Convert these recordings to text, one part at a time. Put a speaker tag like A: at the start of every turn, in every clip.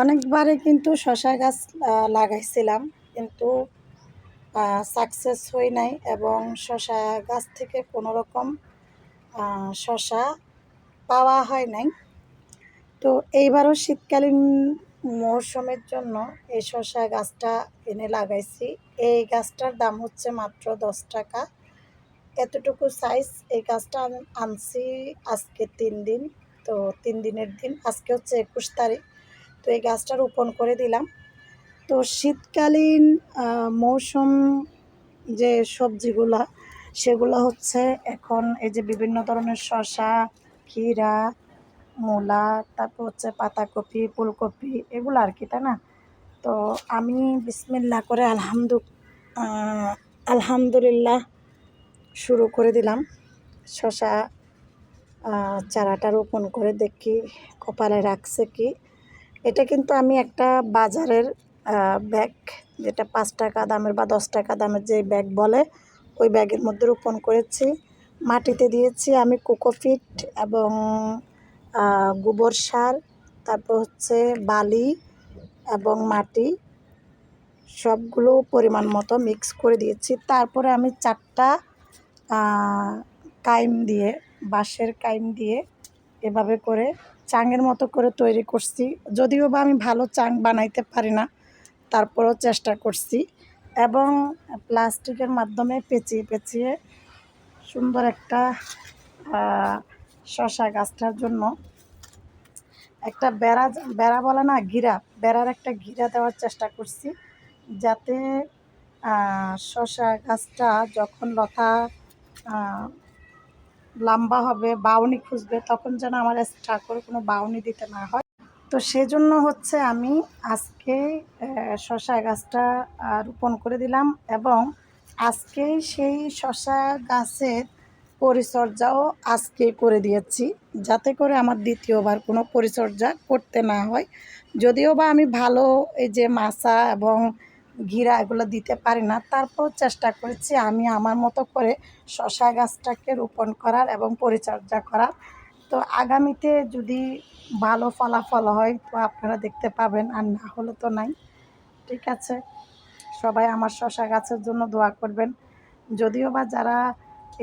A: অনেকবারে কিন্তু শশা গাছ লাগাইছিলাম, কিন্তু সাকসেস হই নাই এবং শশা গাছ থেকে কোনো রকম শশা পাওয়া হয় নাই। তো এইবারও শীতকালীন মৌসুমের জন্য এই শশা গাছটা এনে লাগাইছি। এই গাছটার দাম হচ্ছে মাত্র দশ টাকা। এতটুকু সাইজ এই গাছটা আনছি আজকে তিন দিন। তো তিন দিনের দিন, আজকে হচ্ছে একুশ তারিখ। তো এই গাছটা রোপণ করে দিলাম। তো শীতকালীন মৌসুম যে সবজিগুলা, সেগুলো হচ্ছে এখন এই যে বিভিন্ন ধরনের শসা, ক্ষীরা, মূলা, তারপর হচ্ছে পাতাকপি, ফুলকপি, এগুলো আর কি, তাই না? তো আমি বিসমিল্লা করে আলহামদু আলহামদুলিল্লাহ শুরু করে দিলাম। শশা চারাটা রোপণ করে দেখি, কপালে রাখছে কি? এটা কিন্তু আমি একটা বাজারের ব্যাগ যেটা পাঁচ টাকা দামের বা দশ টাকা দামের যে ব্যাগ বলে, ওই ব্যাগের মধ্যে রোপণ করেছি। মাটিতে দিয়েছি আমি কোকোফিট এবং গোবর সার, তারপর হচ্ছে বালি এবং মাটি, সবগুলো পরিমাণ মতো মিক্স করে দিয়েছি। তারপরে আমি চারটা কাইম দিয়ে, বাঁশের কাইম দিয়ে এভাবে করে চাঙের মতো করে তৈরি করছি। যদিও বা আমি ভালো চাং বানাইতে পারি না, তারপরও চেষ্টা করছি। এবং প্লাস্টিকের মাধ্যমে পেঁচিয়ে পেঁচিয়ে সুন্দর একটা শশা গাছটার জন্য একটা বেড়া বেড়া বলে না ঘিরা বেড়ার একটা ঘিরা দেওয়ার চেষ্টা করছি। যাতে শশা গাছটা যখন লতা লম্বা হবে, বাউনি খুঁজবে, তখন যেন আমার এক্সট্রা করে কোনো বাউনি দিতে না হয়। তো সেজন্য হচ্ছে আমি আজকে শশা গাছটা রোপণ করে দিলাম এবং আজকেই সেই শশা গাছের পরিচর্যাও আজকে করে দিয়েছি। যাতে করে আমার দ্বিতীয়বার কোনো পরিচর্যা করতে না হয়। যদিও বা আমি ভালো এই যে মাছা এবং ঘিরা এগুলো দিতে পারি না। তারপর চেষ্টা করেছি আমি আমার মতো করে শশা গাছটাকে রোপণ করার এবং পরিচর্যা করার। তো আগামীতে যদি ভালো ফলাফল হয় তো আপনারা দেখতে পাবেন, আর না হলে তো নাই। ঠিক আছে? সবাই আমার শশা গাছের জন্য দোয়া করবেন। যদিও বা যারা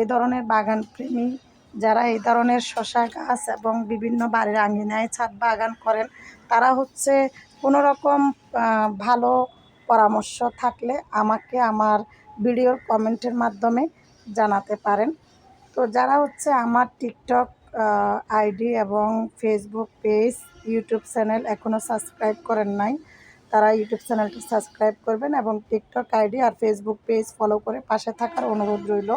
A: এ ধরনের বাগান প্রেমী যারা এই ধরনের শশা গাছ এবং বিভিন্ন বাড়ির আঙ্গিনায় ছাদ বাগান করেন, তারা হচ্ছে কোনো রকম ভালো পরামর্শ থাকলে আমাকে আমার ভিডিওর কমেন্টের মাধ্যমে জানাতে পারেন। তো যারা হচ্ছে আমার টিকটক আইডি এবং ফেসবুক পেজ, ইউটিউব চ্যানেল এখনও সাবস্ক্রাইব করেন নাই, তারা ইউটিউব চ্যানেলটি সাবস্ক্রাইব করবেন এবং টিকটক আইডি আর ফেসবুক পেজ ফলো করে পাশে থাকার অনুরোধ রইল।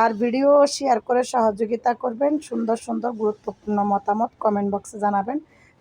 A: আর ভিডিও শেয়ার করে সহযোগিতা করবেন, সুন্দর সুন্দর গুরুত্বপূর্ণ মতামত কমেন্ট বক্সে জানাবেন।